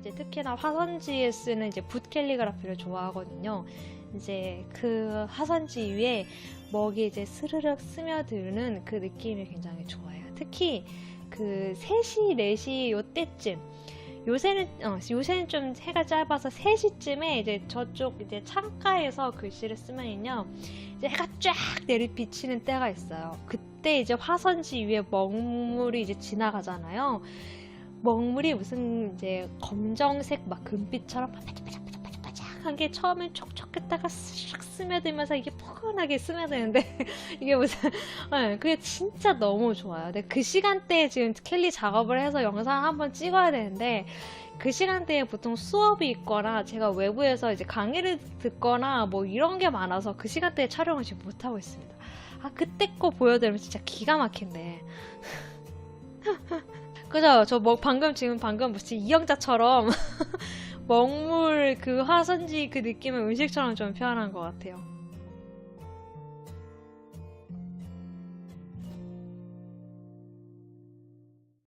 이제 특히나 화선지에 쓰는 이제 붓 캘리그라피를 좋아하거든요. 이제 그 화선지 위에 먹이 이제 스르륵 스며드는 그 느낌이 굉장히 좋아요. 특히 그 3시, 4시 요때쯤 요새는 어, 요새는 좀 해가 짧아서 3시쯤에 이제 저쪽 이제 창가에서 글씨를 쓰면요. 이제 해가 쫙 내리 비치는 때가 있어요. 그때 이제 화선지 위에 먹물이 이제 지나가잖아요. 먹물이 무슨 이제 검정색 막 금빛처럼 바짝바짝바짝바짝한 게 처음엔 촉촉했다가 싹 스며들면서 이게 포근하게 스며드는데 이게 무슨 네, 그게 진짜 너무 좋아요. 근데 그 시간대에 지금 켈리 작업을 해서 영상 한번 찍어야 되는데 그 시간대에 보통 수업이 있거나 제가 외부에서 이제 강의를 듣거나 뭐 이런 게 많아서 그 시간대에 촬영을 지금 못하고 있습니다. 아, 그때 거 보여드리면 진짜 기가 막힌데. 그죠? 저 뭐 방금 지금 방금 무슨 이영자처럼 먹물 그 화선지 그 느낌을 음식처럼 좀 표현한 것 같아요.